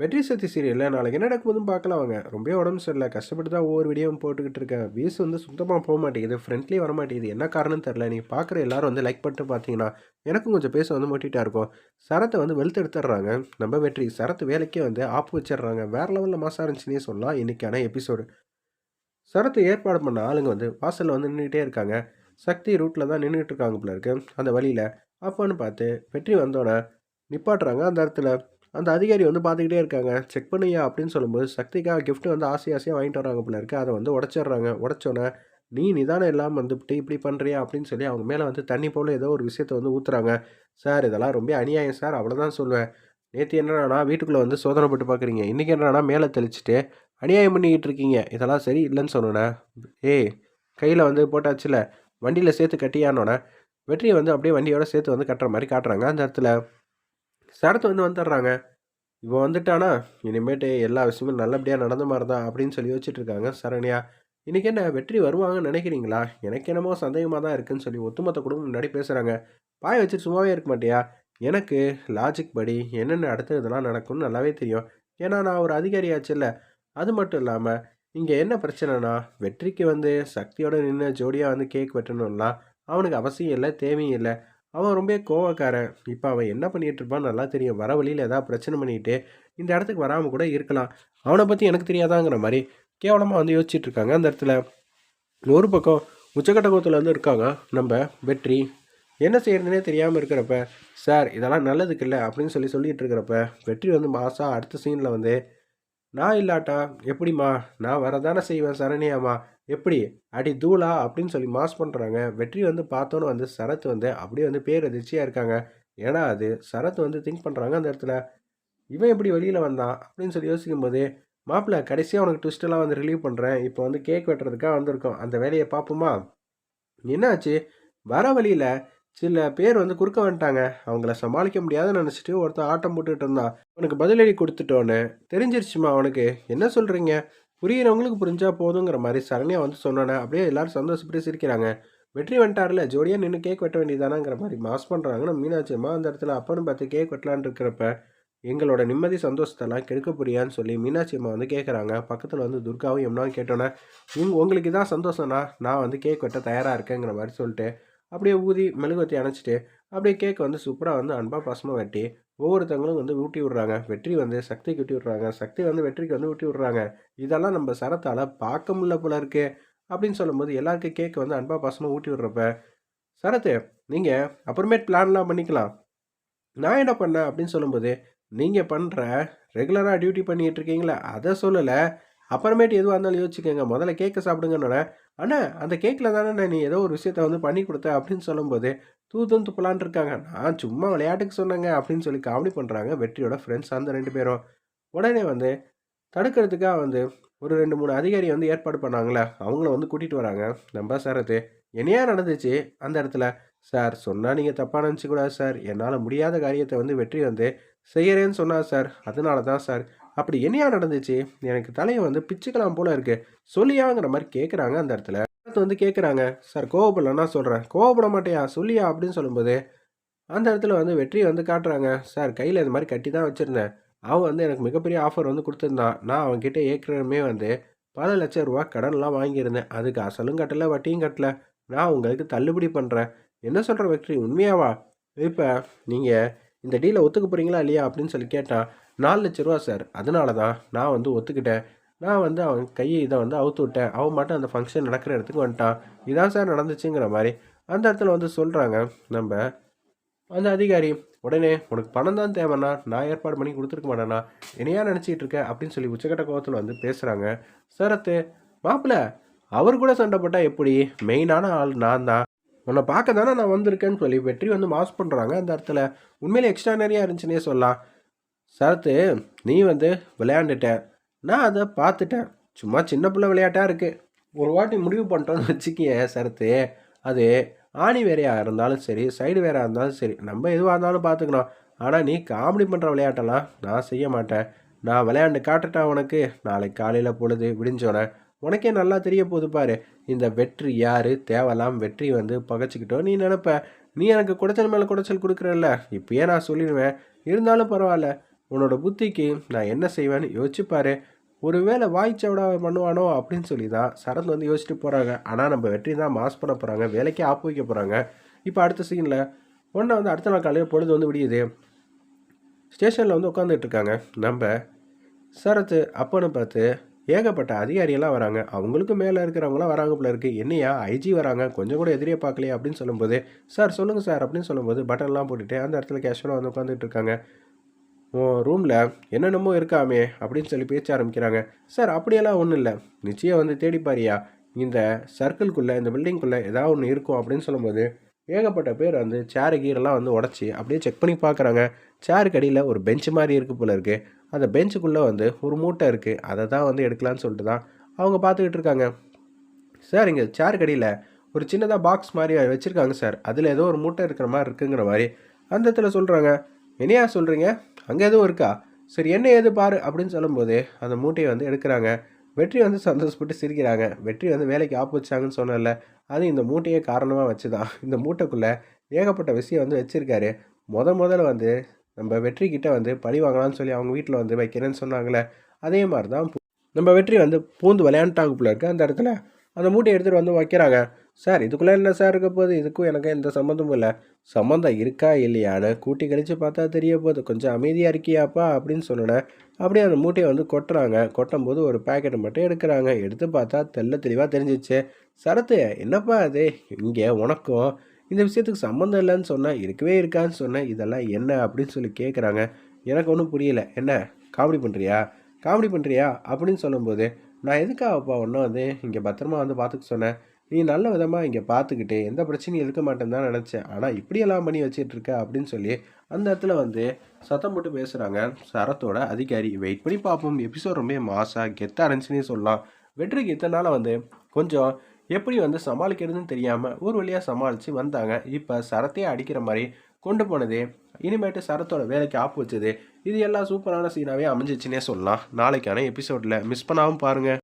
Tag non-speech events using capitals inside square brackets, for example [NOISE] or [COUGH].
வெற்றி சக்தி சீரியலில் நாளைக்கு என்ன நடக்கும்போதும் பார்க்கலாம் அவங்க ரொம்ப உடம்பு சரியில்லை. கஷ்டப்பட்டு தான் ஒவ்வொரு வீடியோவும் போட்டுக்கிட்டு இருக்கேன். வியூஸ் வந்து சுத்தமாக போக மாட்டேங்குது. ஃப்ரெண்ட்லி வர மாட்டேங்குது என்ன காரணம் தெரில நீங்கள் பார்க்குற எல்லாரும் வந்து லைக் பண்ணிட்டு பார்த்தீங்கன்னா எனக்கும் கொஞ்சம் பேச வந்து மொட்டிட்டா இருக்கும். சரத்தை வந்து வெளுத்து எடுத்துடுறாங்க நம்ம வெற்றி சரத்து வேலைக்கே வந்து ஆப்பு வச்சிடுறாங்க. வேறு லெவலில் மாசம் இருந்துச்சுன்னே சொல்லலாம். இன்றைக்கான எபிசோடு சரத்து ஏற்பாடு பண்ண ஆளுங்க வந்து வாசலில் வந்து நின்றுட்டே இருக்காங்க. சக்தி ரூட்டில் தான் நின்றுட்டு இருக்காங்க போல இருக்கு. அந்த வழியில் அப்போன்னு பார்த்து வெற்றி வந்தோடனே நிப்பாட்டுறாங்க. அந்த இடத்துல அந்த அதிகாரி வந்து பார்த்துக்கிட்டே இருக்காங்க. செக் பண்ணியா அப்படின்னு சொல்லும்போது சக்திக்காக கிஃப்ட் வந்து ஆசை ஆசையாக வாங்கிட்டு வராங்க போல இருக்கு. அதை வந்து உடச்சிடுறாங்க. உடச்சோன்னே நீ நிதானம் இல்லாமல் வந்துட்டு இப்படி பண்ணுறியா அப்படின்னு சொல்லி அவங்க மேலே வந்து தண்ணி போல் ஏதோ ஒரு விஷயத்த வந்து ஊற்றுறாங்க சார் இதெல்லாம் ரொம்ப அநியாயம் சார். அவ்வளோதான் சொல்லுவேன். நேற்று என்னன்னா வீட்டுக்குள்ளே வந்து சோதனை போட்டு பார்க்குறீங்க இன்றைக்கி என்னன்னா மேலே தெளிச்சிட்டு அநியாயம் பண்ணிக்கிட்டு இருக்கீங்க. இதெல்லாம் சரி இல்லைன்னு சொன்னோன்னே ஏய் கையில் வந்து போட்டாச்சுல. வண்டியில் சேர்த்து கட்டியானோன்னே வெற்றியை வந்து அப்படியே வண்டியோட சேர்த்து வந்து கட்டுற மாதிரி காட்டுறாங்க. அந்த இடத்துல சரத் வந்து வந்துடுறாங்க. இவன் வந்துட்டானா? இனிமேட்டு எல்லா விஷயமும் நல்லபடியாக நடந்த மாதிரி தான் அப்படின்னு சொல்லி யோசிச்சுட்டு இருக்காங்க சரண்யா. இன்றைக்கி என்ன வெற்றி வருவாங்கன்னு நினைக்கிறீங்களா? எனக்கு என்னமோ சந்தேகமாக தான் இருக்குன்னு சொல்லி ஒத்துமொத்த குடும்பம் முன்னாடி பேசுகிறாங்க பாய வச்சுட்டு சும்மாவே இருக்க மாட்டியா? எனக்கு லாஜிக் படி என்னென்ன அடுத்ததெல்லாம் நடக்கும்னு நல்லாவே தெரியும். ஏன்னா நான் ஒரு அதிகாரியாச்சுல்ல அது மட்டும் இல்லாமல் இங்கே என்ன பிரச்சனைனா வெற்றிக்கு வந்து சக்தியோட நின்று ஜோடியாக வந்து கேக் வெட்டணும்லாம் அவனுக்கு அவசியம் இல்லை தேவையும் இல்லை. அவன் ரொம்ப கோவக்காரன். இப்போ அவன் என்ன பண்ணிகிட்டு இருப்பான்னு நல்லா தெரியும். வர வழியில் ஏதாவது பிரச்சனை பண்ணிட்டு இந்த இடத்துக்கு வராமல் கூட இருக்கலாம். அவனை பற்றி எனக்கு தெரியாதாங்கிற மாதிரி கேவலமாக வந்து யோசிச்சுட்டு இருக்காங்க அந்த இடத்துல. ஒரு பக்கம் உச்சக்கட்ட கோத்தில் வந்து இருக்காங்க. நம்ம வெற்றி என்ன செய்யறதுனே தெரியாமல் இருக்கிறப்ப சார் இதெல்லாம் நல்லதுக்கு இல்லை அப்படின்னு சொல்லி சொல்லிகிட்டு இருக்கிறப்ப வெற்றி வந்து மாதம் அடுத்த சீனில் வந்து நான் இல்லாட்டா? எப்படிம்மா? நான் வரதானே செய்வேன் சரணியாம்மா. எப்படி? அடி தூளா? அப்படின்னு சொல்லி மாஸ் பண்ணுறாங்க வெற்றி வந்து பார்த்தோன்னு வந்து சரத் வந்து அப்படியே வந்து பேர் அதிர்ச்சியாக இருக்காங்க. ஏன்னா அது சரத் வந்து திங்க் பண்ணுறாங்க அந்த இடத்துல. இவன் எப்படி வெளியில் வந்தான்? அப்படின்னு சொல்லி யோசிக்கும் போது மாப்பிள்ள கடைசியாக உனக்கு ட்விஸ்டெல்லாம் வந்து ரிலீவ் பண்ணுறேன் இப்போ வந்து கேக் வெட்டுறதுக்காக வந்திருக்கோம். அந்த வேலையை பார்ப்போமா? என்னாச்சு? வர வழியில் சில பேர் வந்து குறுக்க வந்துட்டாங்க. அவங்கள சமாளிக்க முடியாதுன்னு நினச்சிட்டு ஒருத்தன் ஆட்டம் போட்டுக்கிட்டு இருந்தான். அவனுக்கு பதிலடி கொடுத்துட்டோன்னு தெரிஞ்சிருச்சுமா அவனுக்கு? என்ன சொல்கிறீங்க புரியிறவங்களுக்கு புரிஞ்சா போதுங்கிற மாதிரி சரண்யா வந்து சொன்னோன்னே அப்படியே எல்லாரும் சந்தோஷப்பட்டு சிரிக்கிறாங்க. வெற்றி வந்துட்டார்ல ஜோடியாக நின்று கேக் வெட்ட வேண்டியதானாங்கிற மாதிரி மாஸ் பண்ணுறாங்கன்னா மீனாட்சி அம்மா அந்த இடத்துல அப்பன்னு பார்த்து கேக் வெட்டலான்னு இருக்கிறப்ப எங்களோட நிம்மதி சந்தோஷத்தெல்லாம் கெடுக்க புரியான்னு சொல்லி மீனாட்சி அம்மா வந்து கேட்குறாங்க பக்கத்தில் வந்து துர்காவும் எம்னாவும் கேட்டோன்னே உங் உங்களுக்கு இதான் சந்தோஷம்னா நான் வந்து கேக் வெட்ட தயாராக இருக்கேங்கிற மாதிரி சொல்லிட்டு அப்படியே ஊதி மெழுகுவத்தி அணைச்சிட்டு அப்படியே கேக் வந்து சூப்பராக வந்து அன்பாக பாசமாக வெட்டி ஒவ்வொருத்தவங்களும் வந்து ஊட்டி விட்றாங்க. வெற்றி வந்து சக்திக்கு ஊட்டி விட்றாங்க. சக்தி வந்து வெற்றிக்கு வந்து ஊட்டி விட்றாங்க. இதெல்லாம் நம்ம சரத்தால் பார்க்க முடியல போல இருக்கு. அப்படின்னு சொல்லும்போது எல்லாருக்கும் கேக் வந்து அன்பாக பாசமாக ஊட்டி விட்றப்ப சரத்து நீங்கள் அப்புறமேட் பிளான்லாம் பண்ணிக்கலாம். நான் என்ன பண்ணேன்? அப்படின்னு சொல்லும்போது நீங்கள் பண்ணுற ரெகுலராக டியூட்டி பண்ணிகிட்டு இருக்கீங்களா அதை சொல்லலை. அப்புறமேட்டு எதுவாக இருந்தாலும் யோசிச்சுக்கோங்க. முதல்ல கேக்கை சாப்பிடுங்கன்னோட அண்ணா அந்த கேக்கில் தானே நீ ஏதோ ஒரு விஷயத்த வந்து பண்ணி கொடுத்த அப்படின்னு சொல்லும்போது தூதும் துப்பலான் இருக்காங்க. நான் சும்மா விளையாட்டுக்கு சொன்னேங்க அப்படின்னு சொல்லி காமெடி பண்ணுறாங்க வெற்றியோட ஃப்ரெண்ட்ஸ் அந்த ரெண்டு பேரும். உடனே வந்து தடுக்கிறதுக்காக வந்து ஒரு ரெண்டு மூணு அதிகாரி வந்து ஏற்பாடு பண்ணாங்களே அவங்கள வந்து கூட்டிகிட்டு வராங்க. நம்ம சரத்து என்னையா நடந்துச்சு? அந்த இடத்துல சார் சொன்னால் நீங்கள் தப்பாக நினச்சிக்கூடாது சார் என்னால் முடியாத காரியத்தை வந்து வெற்றி வந்து செய்கிறேன்னு சொன்னார் சார் அதனால தான் சார் அப்படி என்னையா நடந்துச்சு? எனக்கு தலையை வந்து பிச்சுக்கலாம் போல இருக்கு. சொல்லியாங்கிற மாதிரி கேட்குறாங்க அந்த இடத்துல. அடுத்து வந்து கேட்குறாங்க சார் கோவப்படலன்னா சொல்கிறேன் கோவப்பட மாட்டேயா? சொல்லியா? அப்படின்னு சொல்லும்போது அந்த இடத்துல வந்து வெற்றி வந்து காட்டுறாங்க. சார் கையில் இது மாதிரி கட்டி தான் வச்சுருந்தேன். அவன் வந்து எனக்கு மிகப்பெரிய ஆஃபர் வந்து கொடுத்துருந்தான். நான் அவன்கிட்ட ஏற்கனவே வந்து பல லட்சம் ரூபா கடன்லாம் வாங்கியிருந்தேன். அதுக்கு அசலும் கட்டலை வட்டியும் கட்டலை. நான் உங்களுக்கு தள்ளுபடி பண்ணுறேன் என்ன சொல்கிற வெற்றி? உண்மையாவா? இப்போ நீங்கள் இந்த டீலை ஒத்துக்க போகிறீங்களா இல்லையா அப்படின்னு சொல்லி கேட்டான் நாலு லட்ச ரூபா சார். அதனால தான் நான் வந்து ஒத்துக்கிட்டேன். நான் வந்து அவன் கையை இதை வந்து அவுத்து விட்டேன். அவன் மட்டும் அந்த ஃபங்க்ஷன் நடக்கிற இடத்துக்கு வந்துட்டான். இதான் சார் நடந்துச்சுங்கிற மாதிரி அந்த இடத்துல வந்து சொல்கிறாங்க நம்ம அந்த அதிகாரி உடனே உனக்கு பணம் தான் தேவைன்னா நான் ஏற்பாடு பண்ணி கொடுத்துருக்க மாட்டேண்ணா என்னையா நினச்சிட்டு இருக்க? அப்படின்னு சொல்லி உச்சக்கட்ட கோவத்தில் வந்து பேசுகிறாங்க சரத்து மாப்பிள்ள அவர் கூட சண்டை போட்டால் எப்படி? மெயினான ஆள் நான் தான். உன்னை பார்க்க தானே நான் வந்திருக்கேன்னு சொல்லி வெற்றி வந்து மாஸ் பண்ணுறாங்க அந்த இடத்துல உண்மையிலே எக்ஸ்ட்ரானரியாக இருந்துச்சுன்னே சொல்லலாம். சரத்து நீ வந்து விளையாண்டுட்ட. நான் அதை பார்த்துட்டேன். சும்மா சின்ன பிள்ளை விளையாட்டாக இருக்குது ஒரு வாட்டி முடிவு பண்ணிட்டோன்னு வச்சுக்கிய சரத்து. அது ஆணி வேறையாக இருந்தாலும் சரி சைடு வேறையாக இருந்தாலும் சரி நம்ம எதுவாக இருந்தாலும் பார்த்துக்கணும் ஆனால் நீ காமெடி பண்ணுற விளையாட்டெல்லாம் நான் செய்ய மாட்டேன். நான் விளையாண்டு காட்டுட்டேன் உனக்கு. நாளைக்கு காலையில் பொழுது விடிஞ்சோடனே உனக்கே நல்லா தெரிய போகுது பாரு. இந்த வெற்றி யார்? தேவலாம் வெற்றி வந்து பகைச்சிக்கிட்டோ நீ நினப்ப நீ எனக்கு குடைச்சல் மேலே குடைச்சல் கொடுக்குறல்ல. இப்பயே நான் சொல்லிடுவேன். இருந்தாலும் பரவாயில்ல. உன்னோட புத்திக்கு நான் என்ன செய்வேன்னு யோசிச்சுப்பாரு ஒருவேளை வாய்ச்சவடா பண்ணுவானோ அப்படின்னு சொல்லி தான் சரத் வந்து யோசிச்சுட்டு போகிறாங்க ஆனால் நம்ம வெற்றி தான் மாஸ் பண்ண போகிறாங்க வேலைக்கே ஆப்பு வைக்க போகிறாங்க இப்போ அடுத்த சீனில் ஒன்றை வந்து அடுத்த நாள் காலையில் பொழுது வந்து விடியுது. ஸ்டேஷனில் வந்து உட்காந்துட்டு இருக்காங்க. நம்ம சரத்து அப்பன்னு பார்த்து ஏகப்பட்ட அதிகாரியெல்லாம் வராங்க. அவங்களுக்கு மேலே இருக்கிறவங்களாம் வராங்க போல இருக்குது என்னையா ஐஜி வராங்க. கொஞ்சம் கூட எதிரியே பார்க்கலையே? அப்படின்னு சொல்லும்போது சார் சொல்லுங்கள் சார் அப்படின்னு சொல்லும்போது பட்டன்லாம் போட்டுட்டு அந்த இடத்துல கேஷுவலாக வந்து உட்காந்துட்டு இருக்காங்க. ரூமில் என்னென்னமோ இருக்காமே அப்படின்னு சொல்லி பேச்ச ஆரம்பிக்கிறாங்க. சார் அப்படியெல்லாம் ஒன்றும் இல்லை. நிச்சயம் வந்து தேடிப்பாரியா இந்த சர்க்கிள்குள்ளே இந்த பில்டிங்குள்ளே ஏதாவது ஒன்று இருக்கும் அப்படின்னு சொல்லும்போது ஏகப்பட்ட பேர் வந்து சேரு கீரெல்லாம் வந்து உடச்சி அப்படியே செக் பண்ணி பார்க்குறாங்க. சேருக்கு அடியில் ஒரு பெஞ்ச் மாதிரி இருக்குது போல இருக்குது அந்த பெஞ்சுக்குள்ளே வந்து ஒரு மூட்டை இருக்குது அதை தான் வந்து எடுக்கலான்னு சொல்லிட்டு தான் அவங்க பார்த்துக்கிட்டு இருக்காங்க. சார் இங்கே சேருக்கு அடியில் ஒரு சின்னதாக பாக்ஸ் மாதிரி வச்சுருக்காங்க சார் அதில் ஏதோ ஒரு மூட்டை இருக்கிற மாதிரி இருக்குங்கிற மாதிரி அந்த இடத்துல சொல்கிறாங்க என்னையா சொல்கிறீங்க அங்கே எதுவும் இருக்கா? சரி என்ன ஏது பாரு அப்படின்னு சொல்லும்போது அந்த மூட்டையை வந்து எடுக்கிறாங்க. வெற்றி வந்து சந்தோஷப்பட்டு சிரிக்கிறாங்க. வெற்றி வந்து வேலைக்கு ஆப்பு வச்சாங்கன்னு சொன்னல அது இந்த மூட்டையே காரணமாக வச்சு தான் [LAUGHS] இந்த மூட்டைக்குள்ளே ஏகப்பட்ட விஷயம் வந்து வச்சுருக்காரு. முத முதல்ல வந்து நம்ம வெற்றி கிட்ட வந்து பழி வாங்கலாம்னு சொல்லி அவங்க வீட்டில் வந்து வைக்கிறேன்னு சொன்னாங்களே அதே மாதிரி தான் நம்ம வெற்றி வந்து பூந்து விளையாண்டாங்க போல இருக்கு அந்த இடத்துல. அந்த மூட்டையை எடுத்துகிட்டு வந்து வைக்கிறாங்க. சார் இதுக்குள்ளே என்ன சார் இருக்க போகுது? இதுக்கும் எனக்கு எந்த சம்மந்தமும் இல்லை. சம்மந்தம் இருக்கா இல்லையான்னு கூட்டி கழித்து பார்த்தா தெரிய போகுது. கொஞ்சம் அமைதியாக இருக்கியாப்பா அப்படின்னு சொன்னேன் அப்படியே அந்த மூட்டையை வந்து கொட்டுறாங்க. கொட்டும் போது ஒரு பேக்கெட்டை மட்டும் எடுக்கிறாங்க. எடுத்து பார்த்தா தெல்ல தெளிவாக தெரிஞ்சிச்சு சரத்து என்னப்பா அது இங்கே உனக்கும் இந்த விஷயத்துக்கு சம்மந்தம் இல்லைன்னு சொன்னேன் இருக்கவே இருக்கான்னு சொன்னேன் இதெல்லாம் என்ன அப்படின்னு சொல்லி கேட்குறாங்க எனக்கு ஒன்றும் புரியல. என்ன காமெடி பண்ணுறியா காமெடி பண்ணுறியா அப்படின்னு சொல்லும்போது நான் எதுக்காகப்பா ஒன்றும் வந்து இங்கே பத்திரமா வந்து பார்த்துக்க சொன்னேன்? நீ நல்ல விதமாக இங்கே பார்த்துக்கிட்டு எந்த பிரச்சனையும் இருக்க மாட்டேன்னு தான் நினச்சேன். ஆனால் இப்படியெல்லாம் பண்ணி வச்சிட்டு இருக்க அப்படின்னு சொல்லி அந்த இடத்துல வந்து சத்தம் போட்டு பேசுகிறாங்க சரத்தோட அதிகாரி வெயிட் பண்ணி பார்ப்போம் எபிசோட் ரொம்ப மாசாக கெத்தாக இருந்துச்சுன்னே சொல்லலாம். வெற்றிக்கு இத்தனால நாள் வந்து கொஞ்சம் எப்படி வந்து சமாளிக்கிறதுன்னு தெரியாமல் ஒரு வழியாக சமாளித்து வந்தாங்க. இப்போ சரத்தையே அடிக்கிற மாதிரி கொண்டு போனது இனிமேட்டு சரத்தோட வேலைக்கு ஆப்பு வச்சது. இது எல்லாம் சூப்பரான சீனாகவே அமைஞ்சிச்சுன்னே சொல்லலாம். நாளைக்கான எபிசோடில் மிஸ் பண்ணாமல் பாருங்கள்